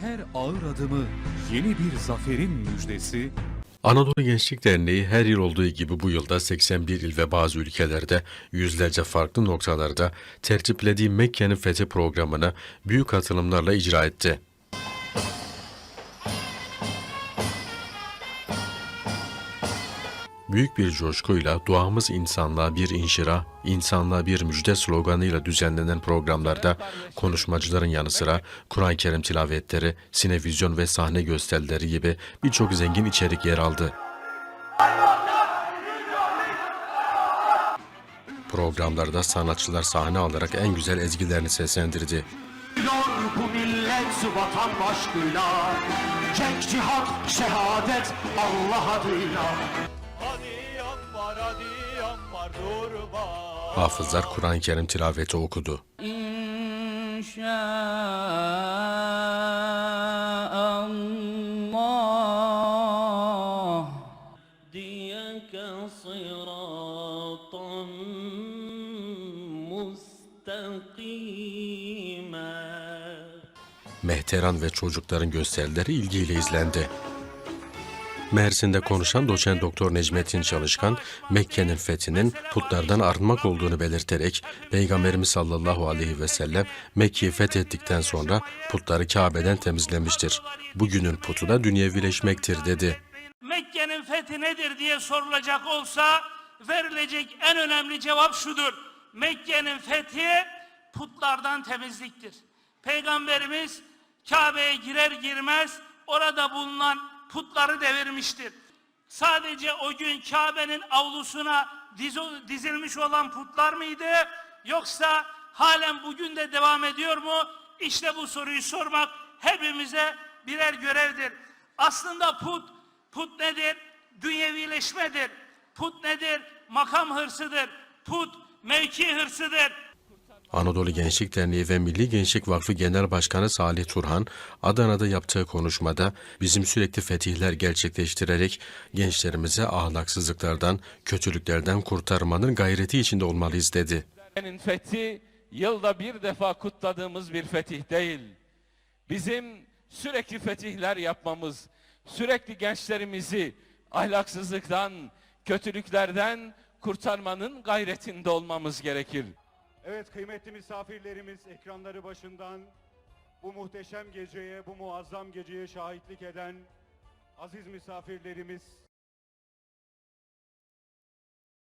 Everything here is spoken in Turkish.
Her ağır adımı yeni bir zaferin müjdesi, Anadolu Gençlik Derneği her yıl olduğu gibi bu yılda 81 il ve bazı ülkelerde yüzlerce farklı noktalarda tertiplediği Mekke'nin fethi programını büyük katılımlarla icra etti. Büyük bir coşkuyla duamız insanlığa bir inşira, insanlığa bir müjde sloganıyla düzenlenen programlarda konuşmacıların yanı sıra Kur'an-ı Kerim tilavetleri, sinevizyon ve sahne gösterileri gibi birçok zengin içerik yer aldı. Programlarda sanatçılar sahne alarak en güzel ezgilerini seslendirdi. Bu millet vatan aşkıyla Cenk cihat şehadet Allah adıyla Hafızlar Kur'an-ı Kerim tilaveti okudu. Mehteran ve çocukların gösterileri ilgiyle izlendi. Mersin'de konuşan doçent doktor Necmettin Çalışkan, Mekke'nin fethinin putlardan arınmak olduğunu belirterek, Peygamberimiz sallallahu aleyhi ve sellem Mekke'yi fethettikten sonra putları Kabe'den temizlemiştir. Bugünün putu da dünyevileşmektir dedi. Mekke'nin fethi nedir diye sorulacak olsa verilecek en önemli cevap şudur. Mekke'nin fethi putlardan temizliktir. Peygamberimiz Kabe'ye girer girmez orada bulunan putları devirmiştir. Sadece o gün Kabe'nin avlusuna dizilmiş olan putlar mıydı? Yoksa halen bugün de devam ediyor mu? İşte bu soruyu sormak hepimize birer görevdir. Aslında put Put nedir? Dünyevileşmedir. Put nedir? Makam hırsıdır. Put mevki hırsıdır. Anadolu Gençlik Derneği ve Milli Gençlik Vakfı Genel Başkanı Salih Turhan, Adana'da yaptığı konuşmada bizim sürekli fetihler gerçekleştirerek gençlerimize ahlaksızlıklardan, kötülüklerden kurtarmanın gayreti içinde olmalıyız dedi. Mekke'nin fethi yılda bir defa kutladığımız bir fetih değil. Bizim sürekli fetihler yapmamız, sürekli gençlerimizi ahlaksızlıktan, kötülüklerden kurtarmanın gayretinde olmamız gerekir. Evet kıymetli misafirlerimiz ekranları başından bu muhteşem geceye, bu muazzam geceye şahitlik eden aziz misafirlerimiz